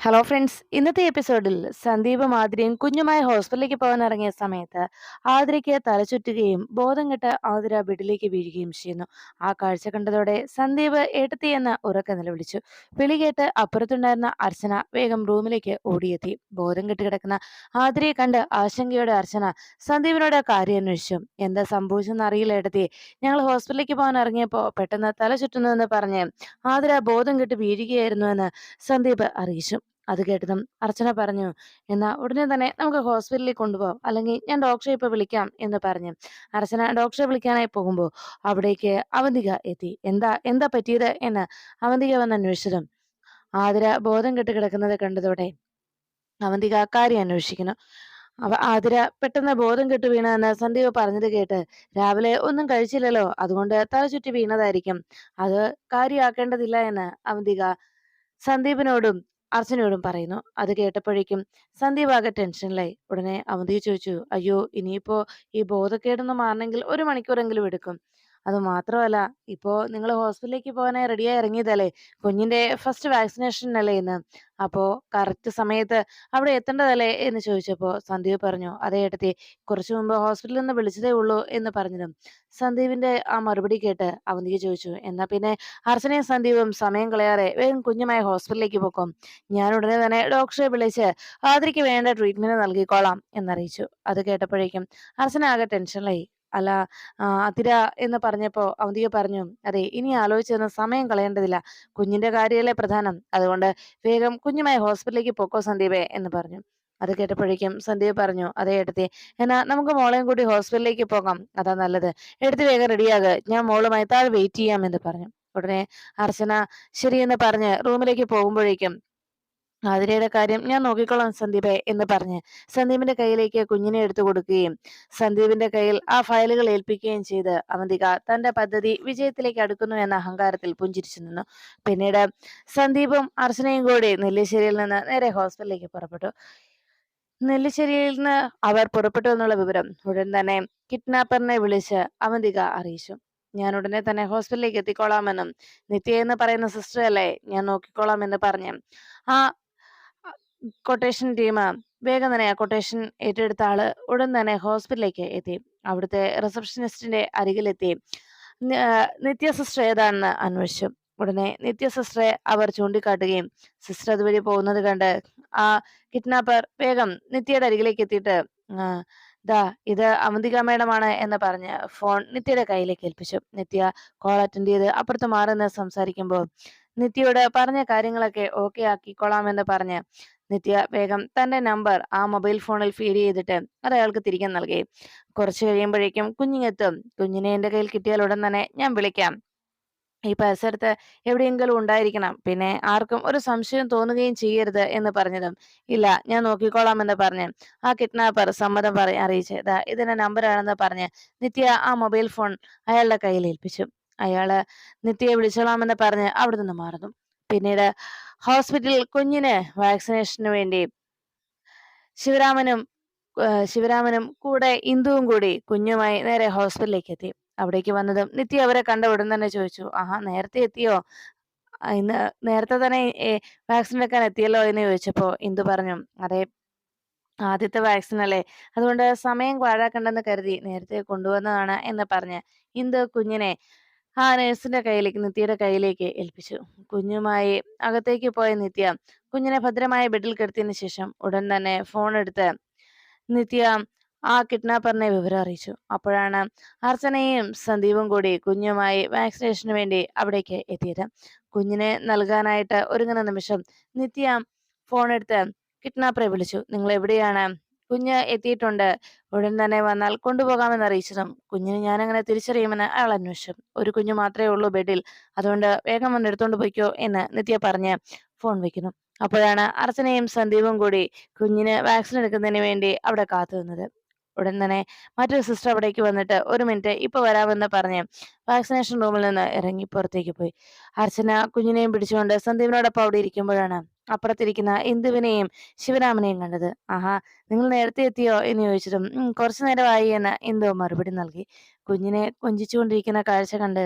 Hello friends ഇന്നത്തെ എപ്പിസോഡിൽ സന്ദീപും ആതിരയും കുഞ്ഞുമായി ഹോസ്പിറ്റലിലേക്ക് പോകാൻ ഇറങ്ങിയ സമയത്ത് ആതിരയ്ക്ക് തലചുറ്റുകയും ബോധം കെട്ട് ആതിര ബെഡിലേക്ക് വീഴുകയും ചെയ്യുന്നു. ആ കാഴ്ച കണ്ടതോടെ സന്ദീപ് ഏട്ടത്തി എന്ന് ഉറക്കെ നിലവിളിച്ചു. വിളി കേട്ട് അപ്പുറത്തുണ്ടായിരുന്ന അർച്ചന വേഗം റൂമിലേക്ക് ഓടിയെത്തി. ബോധം കെട്ട് കിടക്കുന്ന ആതിരയെ കണ്ട് ആശങ്കയോടെ അർച്ചന സന്ദീപിനോട് കാര്യം അന്വേഷിച്ചു. എന്താ സംഭവിച്ചെന്ന് അറിയില്ല ഏട്ടത്തി. ഞങ്ങൾ ഹോസ്പിറ്റലിലേക്ക് പോകാൻ ഇറങ്ങിയപ്പോൾ പെട്ടെന്ന് തല ചുറ്റുന്നുവെന്ന് പറഞ്ഞ് ആതിര ബോധം കെട്ട് വീഴുകയായിരുന്നു എന്ന് സന്ദീപ് അറിയിച്ചു. അത് കേട്ടതും അർച്ചന പറഞ്ഞു എന്നാ ഉടനെ തന്നെ നമുക്ക് ഹോസ്പിറ്റലിൽ കൊണ്ടുപോകാം. അല്ലെങ്കിൽ ഞാൻ ഡോക്ടറെ ഇപ്പൊ വിളിക്കാം എന്ന് പറഞ്ഞു. അർച്ചന ഡോക്ടറെ വിളിക്കാനായി പോകുമ്പോൾ അവിടേക്ക് അവന്തിക എത്തി. എന്താ എന്താ പറ്റിയത്? എന്ന് അവന്തിക വന്ന് അന്വേഷിച്ചതും ആതിര ബോധം കെട്ട് കിടക്കുന്നത് കണ്ടതോടെ അവന്തിക കാര്യം അന്വേഷിക്കുന്നു. അവ ആതിര പെട്ടെന്ന് ബോധം കെട്ട് വീണെന്ന് സന്ദീപ് പറഞ്ഞത് കേട്ട് രാവിലെ ഒന്നും കഴിച്ചില്ലല്ലോ. അതുകൊണ്ട് തല ചുറ്റി വീണതായിരിക്കും. അത് കാര്യമാക്കേണ്ടതില്ല എന്ന് അവന്തിക സന്ദീപിനോടും അർച്ചനയോടും പറയുന്നു. അത് കേട്ടപ്പോഴേക്കും സന്ദീപ് ടെൻഷനിലായി. ഉടനെ അവന്തി ചോദിച്ചു അയ്യോ ഇനിയിപ്പോ ഈ ബോധക്കേടൊന്ന് മാറണമെങ്കിൽ ഒരു മണിക്കൂറെങ്കിലും എടുക്കും. അത് മാത്രമല്ല ഇപ്പോ നിങ്ങൾ ഹോസ്പിറ്റലിലേക്ക് പോകാനായി റെഡിയായി ഇറങ്ങിയതല്ലേ? കുഞ്ഞിന്റെ ഫസ്റ്റ് വാക്സിനേഷൻ അല്ലേ ഇന്ന്? അപ്പോ കറക്റ്റ് സമയത്ത് അവിടെ എത്തേണ്ടതല്ലേ എന്ന് ചോദിച്ചപ്പോ സന്ദീപ് പറഞ്ഞു അതേ ഏട്ടത്തി കുറച്ചു മുമ്പ് ഹോസ്പിറ്റലിൽ നിന്ന് വിളിച്ചതേ ഉള്ളൂ എന്ന് പറഞ്ഞതും. സന്ദീപിന്റെ ആ മറുപടി കേട്ട് അവന്തിക്ക് ചോദിച്ചു എന്നാ പിന്നെ അർച്ചനയും സന്ദീപും സമയം കളയാതെ വേഗം കുഞ്ഞുമായി ഹോസ്പിറ്റലിലേക്ക് പോക്കും. ഞാൻ ഉടനെ തന്നെ ഡോക്ടറെ വിളിച്ച് ആതിരയ്ക്ക് വേണ്ട ട്രീറ്റ്മെന്റ് നൽകിക്കോളാം എന്നറിയിച്ചു. അത് കേട്ടപ്പോഴേക്കും അർച്ചന ആകെ ടെൻഷനിലായി അല്ല അതിര എന്ന് പറഞ്ഞപ്പോ അവന്തിക പറഞ്ഞു അതെ ഇനി ആലോചിച്ചൊന്നും സമയം കളയേണ്ടതില്ല. കുഞ്ഞിന്റെ കാര്യമല്ലേ പ്രധാനം. അതുകൊണ്ട് വേഗം കുഞ്ഞുമായി ഹോസ്പിറ്റലിലേക്ക് പോക്കോ സന്ദീപേ എന്ന് പറഞ്ഞു. അത് കേട്ടപ്പോഴേക്കും സന്ദീപ് പറഞ്ഞു അതെ എടുത്തി എന്നാ നമുക്ക് മോളെയും കൂടി ഹോസ്പിറ്റലിലേക്ക് പോകാം. അതാ നല്ലത്. എടുത്ത് വേഗം റെഡിയാക. ഞാൻ മോളുമായി താഴെ വെയിറ്റ് ചെയ്യാം എന്ന് പറഞ്ഞു. ഉടനെ അർച്ചന ശരിയെന്ന് പറഞ്ഞ് റൂമിലേക്ക് പോകുമ്പോഴേക്കും ആതിരയുടെ കാര്യം ഞാൻ നോക്കിക്കോളാം സന്ദീപെ എന്ന് പറഞ്ഞ്. സന്ദീപിന്റെ കയ്യിലേക്ക് കുഞ്ഞിനെ എടുത്തു കൊടുക്കുകയും സന്ദീപിന്റെ കയ്യിൽ ആ ഫയലുകൾ ഏൽപ്പിക്കുകയും ചെയ്ത് അവന്തിക തന്റെ പദ്ധതി വിജയത്തിലേക്ക് അടുക്കുന്നു എന്ന അഹങ്കാരത്തിൽ പുഞ്ചിരിച്ചു നിന്നു. പിന്നീട് സന്ദീപും അർച്ചനയും കൂടി നെല്ലിശ്ശേരിയിൽ നിന്ന് നേരെ ഹോസ്പിറ്റലിലേക്ക് പുറപ്പെട്ടു. നെല്ലിശ്ശേരിയിൽ നിന്ന് അവർ പുറപ്പെട്ടു എന്നുള്ള വിവരം ഉടൻ തന്നെ കിഡ്നാപ്പറിനെ വിളിച്ച് അവന്തിക അറിയിച്ചു. ഞാൻ ഉടനെ തന്നെ ഹോസ്പിറ്റലിലേക്ക് എത്തിക്കോളാമെന്നും നിത്യ എന്ന് പറയുന്ന സിസ്റ്റർ അല്ലേ ഞാൻ നോക്കിക്കോളാം എന്ന് പറഞ്ഞ് ആ കൊട്ടേഷൻ ടീം വേഗം തന്നെ കൊട്ടേഷൻ ഏറ്റെടുത്ത ആൾ ഉടൻ തന്നെ ഹോസ്പിറ്റലിലേക്ക് എത്തി. അവിടുത്തെ റിസപ്ഷനിസ്റ്റിന്റെ അരികിലെത്തി. നിത്യ സിസ്റ്റർ ഏതാണെന്ന് അന്വേഷിച്ചു. ഉടനെ നിത്യ സിസ്റ്ററെ അവർ ചൂണ്ടിക്കാട്ടുകയും സിസ്റ്റർ അതുവഴി പോകുന്നത് കണ്ട് ആ കിഡ്നാപ്പർ വേഗം നിത്യയുടെ അരികിലേക്ക് എത്തിയിട്ട് ദാ ഇത് അവന്തിക മേഡമാണ് എന്ന് പറഞ്ഞ് ഫോൺ നിത്യയുടെ കയ്യിലേക്ക് ഏൽപ്പിച്ചു. നിത്യ കോൾ അറ്റൻഡ് ചെയ്ത് അപ്പുറത്ത് മാറുന്ന സംസാരിക്കുമ്പോൾ നിത്യയോട് പറഞ്ഞ കാര്യങ്ങളൊക്കെ ഓക്കെ എന്ന് പറഞ്ഞ് നിത്യ വേഗം തന്റെ നമ്പർ ആ മൊബൈൽ ഫോണിൽ ഫീഡ് ചെയ്തിട്ട് അത് അയാൾക്ക് തിരികെ നൽകി. കുറച്ച് കഴിയുമ്പോഴേക്കും കുഞ്ഞിങ്ങെത്തും. കുഞ്ഞിനെ എന്റെ കയ്യിൽ കിട്ടിയാൽ ഉടൻ തന്നെ ഞാൻ വിളിക്കാം. ഈ പരിസരത്ത് എവിടെയെങ്കിലും ഉണ്ടായിരിക്കണം. പിന്നെ ആർക്കും ഒരു സംശയം തോന്നുകയും ചെയ്യരുത് എന്ന് പറഞ്ഞതും ഇല്ല ഞാൻ നോക്കിക്കോളാം എന്ന് പറഞ്ഞ് ആ കിഡ്നാപ്പർ സമ്മതം പറ അറിയിച്ച് ദാ ഇതിന്റെ നമ്പറാണെന്ന് പറഞ്ഞ് നിത്യ ആ മൊബൈൽ ഫോൺ അയാളുടെ കയ്യിൽ ഏൽപ്പിച്ചു. അയാൾ നിത്യയെ വിളിച്ചോളാമെന്ന് പറഞ്ഞ് അവിടെ നിന്ന് മാറുന്നു. പിന്നീട് ഹോസ്പിറ്റലിൽ കുഞ്ഞിന് വാക്സിനേഷന് വേണ്ടി ശിവരാമനും ശിവരാമനും കൂടെ ഇന്ദുവും കൂടി കുഞ്ഞുമായി നേരെ ഹോസ്പിറ്റലിലേക്ക് എത്തി. അവിടേക്ക് വന്നതും നിത്യ അവരെ കണ്ട ഉടൻ തന്നെ ചോദിച്ചു ആഹാ നേരത്തെ എത്തിയോ? ഇന്ന് നേരത്തെ തന്നെ വാക്സിൻ വെക്കാൻ എത്തിയല്ലോ? എന്ന് ചോദിച്ചപ്പോ ഇന്ദു പറഞ്ഞു അതെ ആദ്യത്തെ വാക്സിൻ അല്ലേ? അതുകൊണ്ട് സമയം പാഴാക്കണ്ടെന്ന് കരുതി നേരത്തെ കൊണ്ടുവന്നതാണ് എന്ന് പറഞ്ഞ് ഇന്ദു കുഞ്ഞിനെ ആ നഴ്സിന്റെ കയ്യിലേക്ക് നിത്യയുടെ കയ്യിലേക്ക് ഏൽപ്പിച്ചു. കുഞ്ഞുമായി അകത്തേക്ക് പോയ നിത്യ കുഞ്ഞിനെ ഭദ്രമായ ബെഡിൽ കിടത്തിയതിനു ശേഷം ഉടൻ തന്നെ ഫോൺ എടുത്ത് നിത്യ ആ കിഡ്നാപ്പറിനെ വിവരം അറിയിച്ചു. അപ്പോഴാണ് അർച്ചനയും സന്ദീപും കൂടി കുഞ്ഞുമായി വാക്സിനേഷന് വേണ്ടി അവിടേക്ക് എത്തിയത്. കുഞ്ഞിനെ നൽകാനായിട്ട് ഒരുങ്ങുന്ന നിമിഷം നിത്യ ഫോൺ എടുത്ത് കിഡ്നാപ്പറെ വിളിച്ചു. നിങ്ങൾ എവിടെയാണ് കുഞ്ഞ് എത്തിയിട്ടുണ്ട്. ഉടൻ തന്നെ വന്നാൽ കൊണ്ടുപോകാമെന്ന് അറിയിച്ചതും കുഞ്ഞിനെ അങ്ങനെ തിരിച്ചറിയുമെന്ന് അയാൾ അന്വേഷിച്ചു. ഒരു കുഞ്ഞു മാത്രമേ ഉള്ളൂ ബെഡിൽ. അതുകൊണ്ട് വേഗം വന്ന് എടുത്തോണ്ട് പോയിക്കോ എന്ന് നിത്യ പറഞ്ഞ് ഫോൺ വെക്കുന്നു. അപ്പോഴാണ് അർച്ചനയും സന്ദീപും കൂടി കുഞ്ഞിന് വാക്സിൻ എടുക്കുന്നതിന് വേണ്ടി അവിടെ കാത്തു നിന്നത്. ഉടൻ തന്നെ മറ്റൊരു സിസ്റ്റർ അവിടേക്ക് വന്നിട്ട് ഒരു മിനിറ്റ് ഇപ്പൊ വരാമെന്ന് പറഞ്ഞ് വാക്സിനേഷൻ റൂമിൽ നിന്ന് ഇറങ്ങി പുറത്തേക്ക് പോയി. അർച്ചന കുഞ്ഞിനെയും പിടിച്ചുകൊണ്ട് സന്ദീപിനോടൊപ്പം അവിടെ ഇരിക്കുമ്പോഴാണ് അപ്പുറത്തിരിക്കുന്ന ഇന്ദുവിനെയും ശിവരാമനെയും കണ്ടത്. ആഹാ നിങ്ങൾ നേരത്തെ എത്തിയോ? എന്ന് ചോദിച്ചതും "ഉം, കുറച്ചു നേരമായി എന്ന് ഇന്ദു മറുപടി നൽകി. കുഞ്ഞിനെ കൊഞ്ചിച്ചുകൊണ്ടിരിക്കുന്ന കാഴ്ച കണ്ട്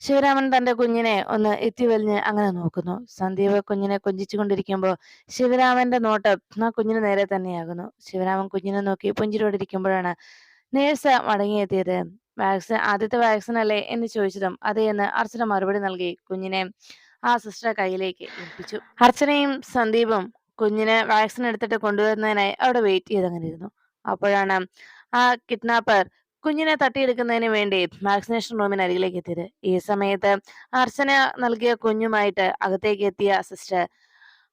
ശിവരാമൻ തന്റെ കുഞ്ഞിനെ ഒന്ന് എത്തിവലിഞ്ഞ് അങ്ങനെ നോക്കുന്നു. സന്ദീപ് കുഞ്ഞിനെ കൊഞ്ചിച്ചുകൊണ്ടിരിക്കുമ്പോൾ ശിവരാമന്റെ നോട്ടം ആ കുഞ്ഞിന് നേരെ തന്നെയാകുന്നു. ശിവരാമൻ കുഞ്ഞിനെ നോക്കി പുഞ്ചിരോടിരിക്കുമ്പോഴാണ് നേഴ്സ് മടങ്ങിയെത്തിയത്. വാക്സിൻ ആദ്യത്തെ വാക്സിൻ അല്ലേ എന്ന് ചോദിച്ചതും അതേ എന്ന് അർച്ചന മറുപടി നൽകി. കുഞ്ഞിനെ ആ സിസ്റ്റർ കയ്യിലേക്ക് ഏൽപ്പിച്ചു. അർച്ചനയും സന്ദീപും കുഞ്ഞിനെ വാക്സിൻ എടുത്തിട്ട് കൊണ്ടുവരുന്നതിനായി അവിടെ വെയിറ്റ് ചെയ്ത് അങ്ങനെ ഇരുന്നു അപ്പോഴാണ് ആ കിഡ്നാപ്പർ കുഞ്ഞിനെ തട്ടിയെടുക്കുന്നതിന് വേണ്ടി വാക്സിനേഷൻ റൂമിന് അരികിലേക്ക് എത്തിയത്. ഈ സമയത്ത് അർച്ചന നൽകിയ കുഞ്ഞുമായിട്ട് അകത്തേക്ക് എത്തിയ സിസ്റ്റർ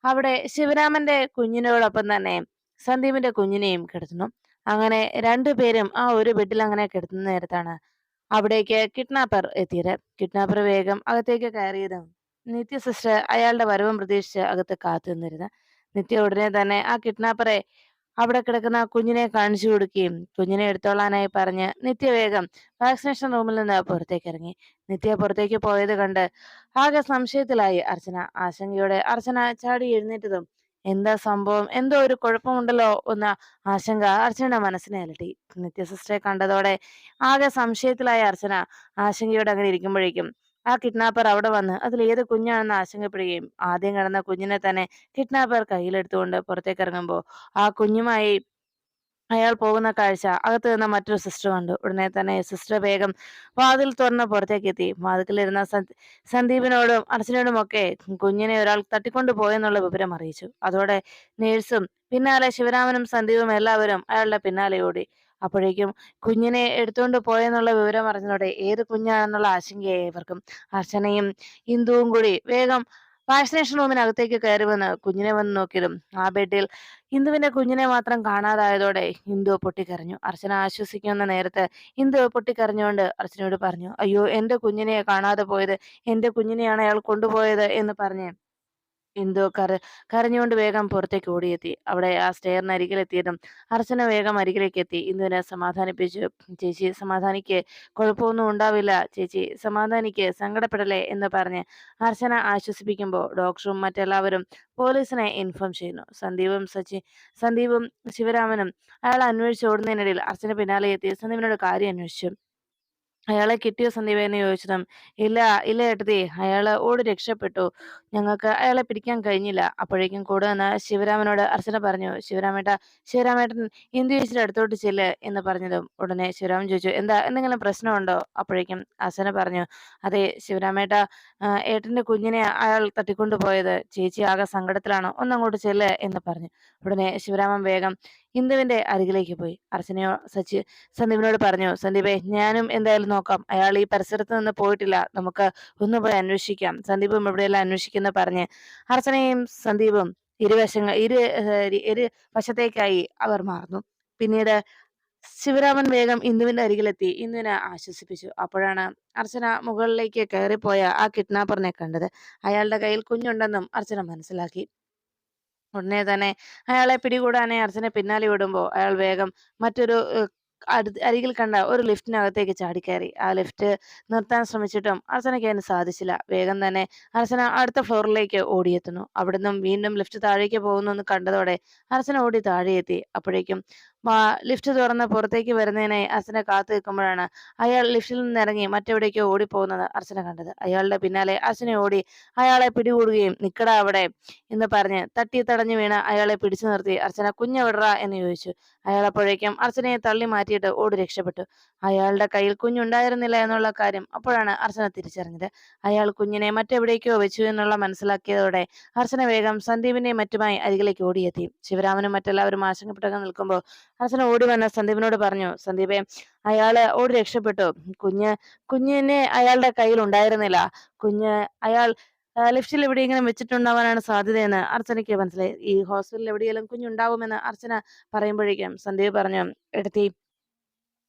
അവിടെ ശിവരാമന്റെ കുഞ്ഞിനോടൊപ്പം തന്നെ സന്ദീപിന്റെ കുഞ്ഞിനെയും കിടത്തുന്നു. അങ്ങനെ രണ്ടുപേരും ആ ഒരു ബെഡിൽ അങ്ങനെ കിടത്തുന്ന നേരത്താണ് അവിടേക്ക് കിഡ്നാപ്പർ എത്തിയത്. കിഡ്നാപ്പർ വേഗം അകത്തേക്ക് കയറിയതും നിത്യ സിസ്റ്റർ അയാളുടെ വരവും പ്രതീക്ഷിച്ച് അകത്ത് കാത്തു നിന്നിരുന്നു. നിത്യ ഉടനെ തന്നെ ആ കിഡ്നാപ്പറെ അവിടെ കിടക്കുന്ന ആ കുഞ്ഞിനെ കാണിച്ചു കൊടുക്കുകയും കുഞ്ഞിനെ എടുത്തോളാനായി പറഞ്ഞ് നിത്യ വേഗം വാക്സിനേഷൻ റൂമിൽ നിന്ന് പുറത്തേക്ക് ഇറങ്ങി. നിത്യ പുറത്തേക്ക് പോയത് കണ്ട് ആകെ സംശയത്തിലായി. അർച്ചന ആശങ്കയോടെ അർച്ചന ചാടി എഴുന്നേറ്റതും എന്താ സംഭവം? എന്തോ ഒരു കുഴപ്പമുണ്ടല്ലോ എന്ന ആശങ്ക അർച്ചനയുടെ മനസ്സിനെ അലട്ടി. നിത്യ സിസ്റ്ററെ കണ്ടതോടെ ആകെ സംശയത്തിലായ അർച്ചന ആശങ്കയോടെ അങ്ങനെ ഇരിക്കുമ്പോഴേക്കും ആ കിഡ്നാപ്പർ അവിടെ വന്ന് അതിൽ ഏത് കുഞ്ഞാണെന്ന് ആശങ്കപ്പെടുകയും ആദ്യം കിടന്ന കുഞ്ഞിനെ തന്നെ കിഡ്നാപ്പർ കയ്യിലെടുത്തുകൊണ്ട് പുറത്തേക്ക് ഇറങ്ങുമ്പോൾ ആ കുഞ്ഞുമായി അയാൾ പോകുന്ന കാഴ്ച അകത്ത് നിന്ന മറ്റൊരു സിസ്റ്റർ കണ്ടു. ഉടനെ തന്നെ സിസ്റ്റർ വേഗം വാതിൽ തുറന്ന് പുറത്തേക്ക് എത്തി. വാതിക്കലിരുന്ന സന്ദീപിനോടും അർച്ചനയോടും ഒക്കെ കുഞ്ഞിനെ ഒരാൾ തട്ടിക്കൊണ്ടു പോയെന്നുള്ള വിവരം അറിയിച്ചു. അതോടെ നേഴ്സും പിന്നാലെ ശിവരാമനും സന്ദീപും എല്ലാവരും അയാളുടെ പിന്നാലെ ഓടി. അപ്പോഴേക്കും കുഞ്ഞിനെ എടുത്തുകൊണ്ട് പോയെന്നുള്ള വിവരം അറിഞ്ഞതോടെ ഏത് കുഞ്ഞാണെന്നുള്ള ആശങ്കയായി ഇവർക്കും അർച്ചനയും ഇന്ദുവും കൂടി വേഗം വാക്സിനേഷൻ റൂമിനകത്തേക്ക് കയറി വന്ന് കുഞ്ഞിനെ വന്ന് നോക്കിയതും ആ ബെഡിൽ ഇന്ദുവിന്റെ കുഞ്ഞിനെ മാത്രം കാണാതായതോടെ ഇന്ദു പൊട്ടിക്കരഞ്ഞു. അർച്ചന ആശ്വസിക്കുന്ന നേരത്ത് ഇന്ദു പൊട്ടിക്കരഞ്ഞുകൊണ്ട് അർച്ചനയോട് പറഞ്ഞു അയ്യോ എന്റെ കുഞ്ഞിനെ കാണാതെ പോയത് എന്റെ കുഞ്ഞിനെയാണ് അയാൾ കൊണ്ടുപോയത് എന്ന് പറഞ്ഞ് ഇന്ദു കര കരഞ്ഞുകൊണ്ട് വേഗം പുറത്തേക്ക് ഓടിയെത്തി. അവിടെ ആ സ്റ്റെയറിന് അരികിലെത്തിയതും അർച്ചന വേഗം അരികിലേക്ക് എത്തി ഇന്ദുവിനെ സമാധാനിപ്പിച്ചു. ചേച്ചി സമാധാനിക്ക്. കുഴപ്പമൊന്നും ഉണ്ടാവില്ല. ചേച്ചി സമാധാനിക്ക്. സങ്കടപ്പെടലേ എന്ന് പറഞ്ഞ് അർച്ചന ആശ്വസിപ്പിക്കുമ്പോൾ ഡോക്ടറും മറ്റെല്ലാവരും പോലീസിനെ ഇൻഫോം ചെയ്യുന്നു. സന്ദീപും സച്ചി സന്ദീപും ശിവരാമനും അയാൾ അന്വേഷിച്ച് ഓടുന്നതിനിടയിൽ അർച്ചന പിന്നാലെ എത്തി സന്ദീപിനോട് കാര്യം അന്വേഷിച്ചു. അയാളെ കിട്ടിയോ സന്ദീപ എന്ന് ചോദിച്ചതും ഇല്ല ഇല്ല ഏട്ടതി അയാൾ ഓടി രക്ഷപ്പെട്ടു. ഞങ്ങൾക്ക് അയാളെ പിടിക്കാൻ കഴിഞ്ഞില്ല. അപ്പോഴേക്കും കൂടെ നിന്ന് ശിവരാമനോട് അർച്ചന പറഞ്ഞു ശിവരാമേട്ട ശിവരാമേട്ടൻ ചോദിച്ചിട്ട് അടുത്തോട്ട് ചെല്ല്? എന്ന് പറഞ്ഞതും ഉടനെ ശിവരാമൻ ചോദിച്ചു എന്താ എന്തെങ്കിലും പ്രശ്നമുണ്ടോ? അപ്പോഴേക്കും അർച്ചന പറഞ്ഞു അതെ ശിവരാമേട്ട ഏട്ടന്റെ കുഞ്ഞിനെ അയാൾ തട്ടിക്കൊണ്ടുപോയത്. ചേച്ചി ആകെ സങ്കടത്തിലാണ്. ഒന്നങ്ങോട്ട് ചെല്ല് എന്ന് പറഞ്ഞു. ഉടനെ ശിവരാമൻ വേഗം ഇന്ദുവിന്റെ അരികിലേക്ക് പോയി. അർച്ചനയോ സച്ചി സന്ദീപിനോട് പറഞ്ഞു സന്ദീപേ ഞാനും എന്തായാലും നോക്കാം. അയാൾ ഈ പരിസരത്ത് നിന്ന് പോയിട്ടില്ല. നമുക്ക് ഒന്ന് പോയി അന്വേഷിക്കാം. സന്ദീപും ഇവിടെയെല്ലാം അന്വേഷിക്കുന്ന പറഞ്ഞ് അർച്ചനയും സന്ദീപും ഇരുവശങ്ങൾ ഇരു ഇരു വശത്തേക്കായി അവർ മാറുന്നു. പിന്നീട് ശിവരാമൻ വേഗം ഇന്ദുവിന്റെ അരികിലെത്തി. ഇന്ദുവിനെ ആശ്വസിപ്പിച്ചു. അപ്പോഴാണ് അർച്ചന മുകളിലേക്ക് കയറിപ്പോയ ആ കിഡ്നാപ്പറിനെ കണ്ടത്. അയാളുടെ കയ്യിൽ കുഞ്ഞുണ്ടെന്നും അർച്ചന മനസ്സിലാക്കി. ഉടനെ തന്നെ അയാളെ പിടികൂടാനായി അർച്ചന പിന്നാലെ വിടുമ്പോൾ അയാൾ വേഗം മറ്റൊരു അരികിൽ കണ്ട ഒരു ലിഫ്റ്റിനകത്തേക്ക് ചാടിക്കയറി. ആ ലിഫ്റ്റ് നിർത്താൻ ശ്രമിച്ചിട്ടും അർച്ചനയ്ക്ക് അതിന് സാധിച്ചില്ല. വേഗം തന്നെ അർച്ചന അടുത്ത ഫ്ലോറിലേക്ക് ഓടിയെത്തുന്നു. അവിടുന്ന് വീണ്ടും ലിഫ്റ്റ് താഴേക്ക് പോകുന്നു എന്ന് കണ്ടതോടെ അർച്ചന ഓടി താഴെയെത്തി. അപ്പോഴേക്കും ലിഫ്റ്റ് തുറന്ന് പുറത്തേക്ക് വരുന്നതിനായി അർച്ചന കാത്തു നിൽക്കുമ്പോഴാണ് അയാൾ ലിഫ്റ്റിൽ നിന്ന് ഇറങ്ങി മറ്റെവിടേക്കോ ഓടിപ്പോകുന്നത് അർച്ചന കണ്ടത്. അയാളുടെ പിന്നാലെ അർച്ചന ഓടി അയാളെ പിടികൂടുകയും നിക്കട അവിടെ എന്ന് പറഞ്ഞ് തട്ടി തടഞ്ഞു വീണ അയാളെ പിടിച്ചു നിർത്തി അർച്ചന കുഞ്ഞെവിടറ എന്ന് ചോദിച്ചു. അയാൾ അപ്പോഴേക്കും അർച്ചനയെ തള്ളി മാറ്റിയിട്ട് ഓടി രക്ഷപ്പെട്ടു. അയാളുടെ കയ്യിൽ കുഞ്ഞുണ്ടായിരുന്നില്ല എന്നുള്ള കാര്യം അപ്പോഴാണ് അർച്ചന തിരിച്ചറിഞ്ഞത്. അയാൾ കുഞ്ഞിനെ മറ്റെവിടേക്കോ വെച്ചു എന്നുള്ള മനസ്സിലാക്കിയതോടെ അർച്ചന വേഗം സന്ദീപിനെ മറ്റുമായി അരികിലേക്ക് ഓടിയെത്തി. ശിവരാമനും മറ്റെല്ലാവരും ആശങ്കപ്പെട്ടൊക്കെ നിൽക്കുമ്പോൾ അർച്ചന ഓടി വന്ന സന്ദീപിനോട് പറഞ്ഞു സന്ദീപെ അയാൾ ഓടി രക്ഷപ്പെട്ടു. കുഞ്ഞ് കുഞ്ഞിനെ അയാളുടെ കയ്യിൽ ഉണ്ടായിരുന്നില്ല. കുഞ്ഞ് അയാൾ ലിഫ്റ്റിൽ എവിടെ ഇങ്ങനെ വെച്ചിട്ടുണ്ടാവാനാണ് സാധ്യതയെന്ന് അർച്ചനയ്ക്ക് മനസ്സിലായി. ഈ ഹോസ്പിറ്റലിൽ എവിടെയെങ്കിലും കുഞ്ഞുണ്ടാവുമെന്ന് അർച്ചന പറയുമ്പോഴേക്കും സന്ദീപ് പറഞ്ഞു എടുത്തി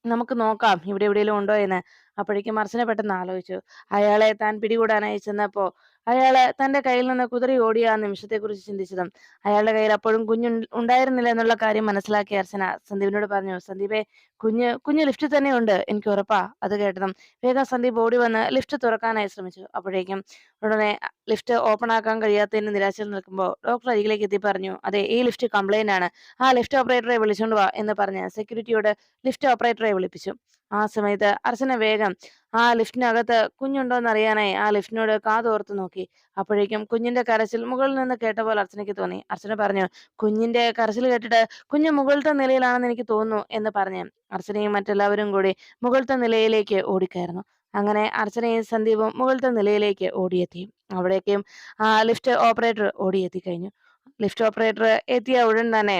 നമുക്ക് നോക്കാം ഇവിടെ എവിടെയെങ്കിലും ഉണ്ടോ എന്ന്. അപ്പോഴേക്കും അർച്ചന പെട്ടെന്ന് ആലോചിച്ചു. അയാളെ താൻ പിടികൂടാനായി ചെന്നപ്പോ അയാൾ തന്റെ കയ്യിൽ നിന്ന് കുതിരി ഓടിയ ആ നിമിഷത്തെക്കുറിച്ച് ചിന്തിച്ചതും അയാളുടെ കയ്യിൽ അപ്പോഴും കുഞ്ഞു ഉണ്ടായിരുന്നില്ല എന്നുള്ള കാര്യം മനസ്സിലാക്കിയ അർച്ചന സന്ദീപിനോട് പറഞ്ഞു സന്ദീപെ കുഞ്ഞ് കുഞ്ഞ് ലിഫ്റ്റിൽ തന്നെ ഉണ്ട് എനിക്ക് ഉറപ്പാ അത് കേട്ടതും വേഗം സന്ദീപ് ഓടി വന്ന് ലിഫ്റ്റ് തുറക്കാനായി ശ്രമിച്ചു. അപ്പോഴേക്കും ഉടനെ ലിഫ്റ്റ് ഓപ്പൺ ആക്കാൻ കഴിയാത്തതിന് നിരാശയിൽ നിൽക്കുമ്പോൾ ഡോക്ടർ അരികിലേക്ക് എത്തി പറഞ്ഞു അതെ ഈ ലിഫ്റ്റ് കംപ്ലൈന്റ് ആണ്. ആ ലിഫ്റ്റ് ഓപ്പറേറ്ററെ വിളിച്ചോണ്ട് വാ എന്ന് പറഞ്ഞ് സെക്യൂരിറ്റിയോട് ലിഫ്റ്റ് ഓപ്പറേറ്ററെ വിളിപ്പിച്ചു. ആ സമയത്ത് അർച്ചന വേഗം ആ ലിഫ്റ്റിനകത്ത് കുഞ്ഞുണ്ടോന്ന് അറിയാനായി ആ ലിഫ്റ്റിനോട് കാതോർത്ത് നോക്കി. അപ്പോഴേക്കും കുഞ്ഞിന്റെ കരച്ചിൽ മുകളിൽ നിന്ന് കേട്ട പോലെ അർച്ചനയ്ക്ക് തോന്നി. അർച്ചന പറഞ്ഞു കുഞ്ഞിന്റെ കരച്ചിൽ കേട്ടിട്ട് കുഞ്ഞ് മുകളിലത്തെ നിലയിലാണെന്ന് എനിക്ക് തോന്നുന്നു എന്ന് പറഞ്ഞു അർച്ചനയും മറ്റെല്ലാവരും കൂടി മുകളിലത്തെ നിലയിലേക്ക് ഓടിക്കയറുന്നു. അങ്ങനെ അർച്ചനയും സന്ദീപും മുകളിലത്തെ നിലയിലേക്ക് ഓടിയെത്തി. അവിടേക്കും ആ ലിഫ്റ്റ് ഓപ്പറേറ്റർ ഓടിയെത്തി കഴിഞ്ഞു ലിഫ്റ്റ് ഓപ്പറേറ്റർ എത്തിയ ഉടൻ തന്നെ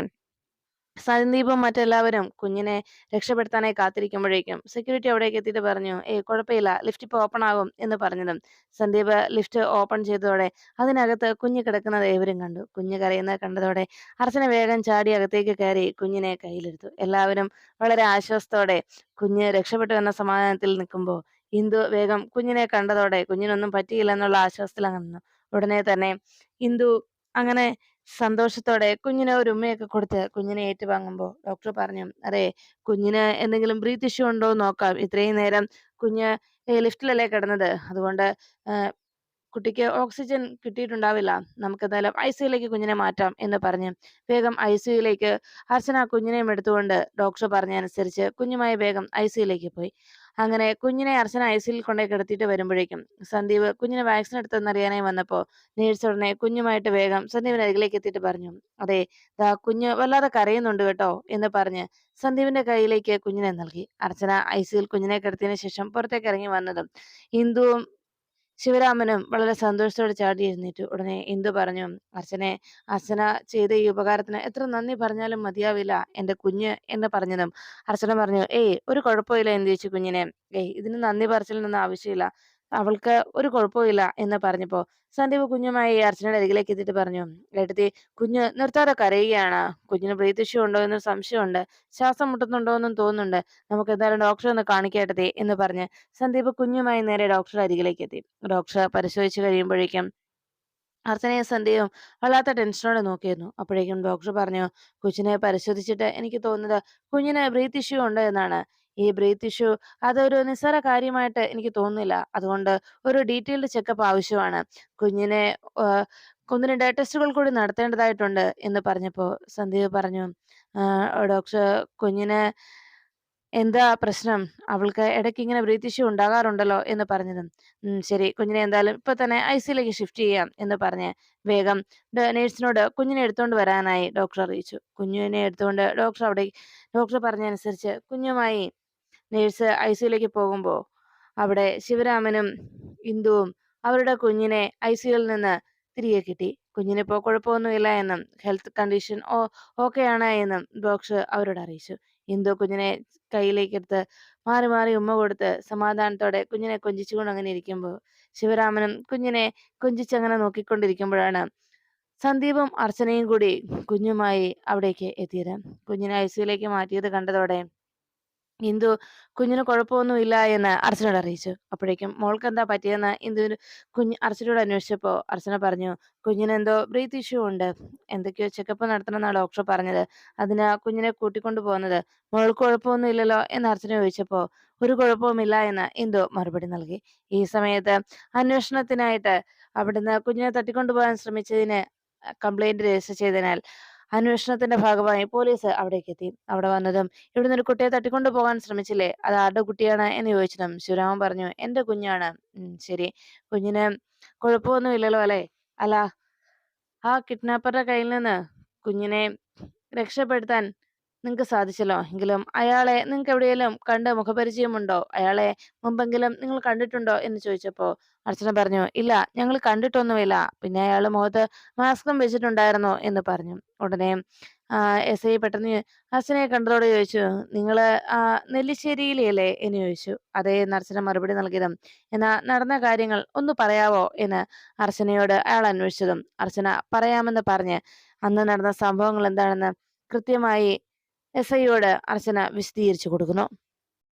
സന്ദീപും മറ്റെല്ലാവരും കുഞ്ഞിനെ രക്ഷപ്പെടുത്താനായി കാത്തിരിക്കുമ്പോഴേക്കും സെക്യൂരിറ്റി അവിടേക്ക് എത്തിയിട്ട് പറഞ്ഞു ഏ കുഴപ്പമില്ല. ലിഫ്റ്റ് ഇപ്പോൾ ഓപ്പൺ ആകും എന്ന് പറഞ്ഞതും. സന്ദീപ് ലിഫ്റ്റ് ഓപ്പൺ ചെയ്തതോടെ അതിനകത്ത് കുഞ്ഞ് കിടക്കുന്നത് ഏവരും കണ്ടു. കുഞ്ഞ് കരയുന്നത് കണ്ടതോടെ അർച്ചന വേഗം ചാടി അകത്തേക്ക് കയറി കുഞ്ഞിനെ കയ്യിലെടുത്തു. എല്ലാവരും വളരെ ആശ്വാസത്തോടെ കുഞ്ഞ് രക്ഷപ്പെട്ടു എന്ന സമാധാനത്തിൽ നിൽക്കുമ്പോൾ ഇന്ദു വേഗം കുഞ്ഞിനെ കണ്ടതോടെ കുഞ്ഞിനൊന്നും പറ്റിയില്ല എന്നുള്ള ആശ്വാസത്തിൽ അങ്ങനെ ഉടനെ തന്നെ ഇന്ദു അങ്ങനെ സന്തോഷത്തോടെ കുഞ്ഞിന് ഒരു ഉമ്മയൊക്കെ കൊടുത്ത് കുഞ്ഞിനെ ഏറ്റുവാങ്ങുമ്പോൾ ഡോക്ടർ പറഞ്ഞു അതെ കുഞ്ഞിന് എന്തെങ്കിലും ബ്രീത്ത് ഇഷ്യൂ ഉണ്ടോ നോക്കാം. ഇത്രയും നേരം കുഞ്ഞ് ലിഫ്റ്റിലല്ലേ കിടന്നത്. അതുകൊണ്ട് കുട്ടിക്ക് ഓക്സിജൻ കിട്ടിയിട്ടുണ്ടാവില്ല. നമുക്ക് എന്തായാലും ഐ സിയിലേക്ക് കുഞ്ഞിനെ മാറ്റാം എന്ന് പറഞ്ഞ്. വേഗം ഐ സിയിലേക്ക് അർച്ചന കുഞ്ഞിനെയും എടുത്തുകൊണ്ട് ഡോക്ടർ പറഞ്ഞനുസരിച്ച് കുഞ്ഞുമായി വേഗം ഐ സിയിലേക്ക് പോയി. അങ്ങനെ കുഞ്ഞിനെ അർച്ചന ഐ സിയിൽ കൊണ്ടേ കിടത്തിയിട്ട് വരുമ്പോഴേക്കും സന്ദീപ് കുഞ്ഞിന് വാക്സിൻ എടുത്തെന്നറിയാനായി വന്നപ്പോൾ നേഴ്സ് ഉടനെ കുഞ്ഞുമായിട്ട് വേഗം സന്ദീപിന്റെ അരികിലേക്ക് എത്തിയിട്ട് പറഞ്ഞു അതെ ദാ കുഞ്ഞ് വല്ലാതെ കരയുന്നുണ്ട് കേട്ടോ എന്ന് പറഞ്ഞ് സന്ദീപിന്റെ കയ്യിലേക്ക് കുഞ്ഞിനെ നൽകി. അർച്ചന ഐ സിയിൽ കുഞ്ഞിനെ കിടത്തിയതിനു ശേഷം പുറത്തേക്ക് ഇറങ്ങി വന്നതും ഇന്ദുവും ശിവരാമനും വളരെ സന്തോഷത്തോടെ ചാടി എഴുന്നേറ്റു. ഉടനെ ഇന്ദു പറഞ്ഞു? അർച്ചനെ അർച്ചന ചെയ്ത ഈ ഉപകാരത്തിന് എത്ര നന്ദി പറഞ്ഞാലും മതിയാവില്ല എന്റെ കുഞ്ഞ് എന്ന് പറഞ്ഞതും അർച്ചന പറഞ്ഞു ഏയ് ഒരു കുഴപ്പമില്ല എന്ത് ചോദിച്ചു കുഞ്ഞിനെ. ഏയ് ഇതിന് നന്ദി പറച്ചിലൊന്നും ആവശ്യമില്ല. അവൾക്ക് ഒരു കുഴപ്പമില്ല എന്ന് പറഞ്ഞപ്പോ സന്ദീപ് കുഞ്ഞുമായി അർച്ചനയുടെ അരികിലേക്ക് എത്തിയിട്ട് പറഞ്ഞു ഏട്ടത്തി കുഞ്ഞ് നിർത്താതെ കരയുകയാണ്. കുഞ്ഞിന് ബ്രീത്ത് ഉണ്ടോ എന്നൊരു സംശയമുണ്ട്. ശ്വാസം മുട്ടുന്നുണ്ടോ എന്നും തോന്നുന്നുണ്ട്. നമുക്ക് എന്തായാലും ഡോക്ടറെ ഒന്ന് കാണിക്കേട്ടതേ എന്ന് പറഞ്ഞ് സന്ദീപ് കുഞ്ഞുമായി നേരെ ഡോക്ടറുടെ അരികിലേക്ക് എത്തി. ഡോക്ടർ പരിശോധിച്ചു കഴിയുമ്പോഴേക്കും അർച്ചനയും സന്ധ്യയും വല്ലാത്ത ടെൻഷനോടെ നോക്കിയിരുന്നു. അപ്പോഴേക്കും ഡോക്ടർ പറഞ്ഞു കുഞ്ഞിനെ പരിശോധിച്ചിട്ട് എനിക്ക് തോന്നുന്നത് കുഞ്ഞിന് ബ്രീത്ത് ഇഷ്യൂ ഉണ്ട് എന്നാണ്. ഈ ബ്രീത്ത് ഇഷ്യൂ അതൊരു നിസ്സാര കാര്യമായിട്ട് എനിക്ക് തോന്നുന്നില്ല. അതുകൊണ്ട് ഒരു ഡീറ്റെയിൽഡ് ചെക്കപ്പ് ആവശ്യമാണ്. കുഞ്ഞിനെ കുഞ്ഞിന് രണ്ട് ടെസ്റ്റുകൾ കൂടി നടത്തേണ്ടതായിട്ടുണ്ട് എന്ന് പറഞ്ഞപ്പോൾ സന്ദീപ് പറഞ്ഞു ഡോക്ടർ കുഞ്ഞിന് എന്താ പ്രശ്നം? അവൾക്ക് ഇടയ്ക്ക് ഇങ്ങനെ ബ്രീത്ത് ഇഷ്യൂ ഉണ്ടാകാറുണ്ടല്ലോ എന്ന് പറഞ്ഞതും. ശരി കുഞ്ഞിനെ എന്തായാലും ഇപ്പൊ തന്നെ ഐ സിയിലേക്ക് ഷിഫ്റ്റ് ചെയ്യാം എന്ന് പറഞ്ഞ് വേഗം നേഴ്സിനോട് കുഞ്ഞിനെ എടുത്തുകൊണ്ട് വരാനായി ഡോക്ടർ അറിയിച്ചു. കുഞ്ഞിനെ എടുത്തുകൊണ്ട് ഡോക്ടർ അവിടെ ഡോക്ടർ പറഞ്ഞനുസരിച്ച് കുഞ്ഞുമായി നേഴ്സ് ഐ സിയിലേക്ക് പോകുമ്പോൾ അവിടെ ശിവരാമനും ഇന്ദുവും അവരുടെ കുഞ്ഞിനെ ഐ സിയിൽ നിന്ന് തിരികെ കിട്ടി. കുഞ്ഞിനിപ്പോൾ കുഴപ്പമൊന്നുമില്ല എന്നും ഹെൽത്ത് കണ്ടീഷൻ ഓ ഓക്കെ ആണ് എന്നും ഡോക്ടർ അവരോട് അറിയിച്ചു. ഇന്ദു കുഞ്ഞിനെ കയ്യിലേക്കെടുത്ത് മാറി മാറി ഉമ്മ കൊടുത്ത് സമാധാനത്തോടെ കുഞ്ഞിനെ കൊഞ്ചിച്ചുകൊണ്ട് അങ്ങനെ ഇരിക്കുമ്പോൾ ശിവരാമനും കുഞ്ഞിനെ കൊഞ്ചിച്ചങ്ങനെ നോക്കിക്കൊണ്ടിരിക്കുമ്പോഴാണ് സന്ദീപും അർച്ചനയും കൂടി കുഞ്ഞുമായി അവിടേക്ക് എത്തിയത്. കുഞ്ഞിനെ ഐ സിയിലേക്ക് മാറ്റിയത് കണ്ടതോടെ ഇന്ദു കുഞ്ഞിന് കുഴപ്പമൊന്നുമില്ല എന്ന് അർച്ചനോട് അറിയിച്ചു. അപ്പോഴേക്കും മോൾക്ക് എന്താ പറ്റിയെന്ന് ഇന്ദുവിന് കുഞ്ഞ് അർച്ചനോട് അന്വേഷിച്ചപ്പോൾ അർച്ചന പറഞ്ഞു കുഞ്ഞിന് എന്തോ ബ്രീത്ത് ഇഷ്യൂ ഉണ്ട്. എന്തൊക്കെയോ ചെക്കപ്പ് നടത്തണമെന്നാണ് ഡോക്ടർ പറഞ്ഞത്. അതിന് കുഞ്ഞിനെ കൂട്ടിക്കൊണ്ടു പോകുന്നത്. മോൾക്ക് കുഴപ്പമൊന്നും ഇല്ലല്ലോ എന്ന് അർച്ചന ചോദിച്ചപ്പോൾ ഒരു കുഴപ്പവുമില്ല എന്ന് ഇന്ദു മറുപടി നൽകി. ഈ സമയത്ത് അന്വേഷണത്തിനായിട്ട് അവിടുന്ന് കുഞ്ഞിനെ തട്ടിക്കൊണ്ടുപോകാൻ ശ്രമിച്ചതിന് കംപ്ലൈന്റ് രജിസ്റ്റർ ചെയ്തതിനാൽ അന്വേഷണത്തിന്റെ ഭാഗമായി പോലീസ് അവിടേക്ക് എത്തി അവിടെ വന്നതും ഇവിടുന്ന് ഒരു കുട്ടിയെ തട്ടിക്കൊണ്ടു പോകാൻ ശ്രമിച്ചില്ലേ? അത് ആരുടെ കുട്ടിയാണ് എന്ന് ചോദിച്ചതും ശിവരാമൻ പറഞ്ഞു എന്റെ കുഞ്ഞാണ്. ശരി. കുഞ്ഞിന് കുഴപ്പമൊന്നും ഇല്ലല്ലോ അല്ലെ? അല്ല ആ കിഡ്നാപ്പറുടെ കയ്യിൽ നിന്ന് കുഞ്ഞിനെ രക്ഷപ്പെടുത്താൻ നിങ്ങൾക്ക് സാധിച്ചല്ലോ. എങ്കിലും അയാളെ നിങ്ങൾക്ക് എവിടെയെങ്കിലും കണ്ട് മുഖപരിചയമുണ്ടോ? അയാളെ മുമ്പെങ്കിലും നിങ്ങൾ കണ്ടിട്ടുണ്ടോ? എന്ന് ചോദിച്ചപ്പോ അർച്ചന പറഞ്ഞു ഇല്ല ഞങ്ങൾ കണ്ടിട്ടൊന്നുമില്ല. പിന്നെ അയാൾ മുഖത്ത് മാസ്കും വെച്ചിട്ടുണ്ടായിരുന്നോ എന്ന് പറഞ്ഞു. ഉടനെ എസ് ഐ പെട്ടെന്ന് അർച്ചനയെ കണ്ടതോടെ ചോദിച്ചു നിങ്ങൾ നെല്ലിശ്ശേരിയിലല്ലേ എന്ന് ചോദിച്ചു. അതേ എന്ന് അർച്ചന മറുപടി നൽകിയതും എന്നാ നടന്ന കാര്യങ്ങൾ ഒന്ന് പറയാവോ? എന്ന് അർച്ചനയോട് അയാൾ അന്വേഷിച്ചതും അർച്ചന പറയാമെന്ന് പറഞ്ഞ് അന്ന് നടന്ന സംഭവങ്ങൾ എന്താണെന്ന് കൃത്യമായി എസ് ഐയോട് അർച്ചന വിശദീകരിച്ചു കൊടുക്കുന്നു.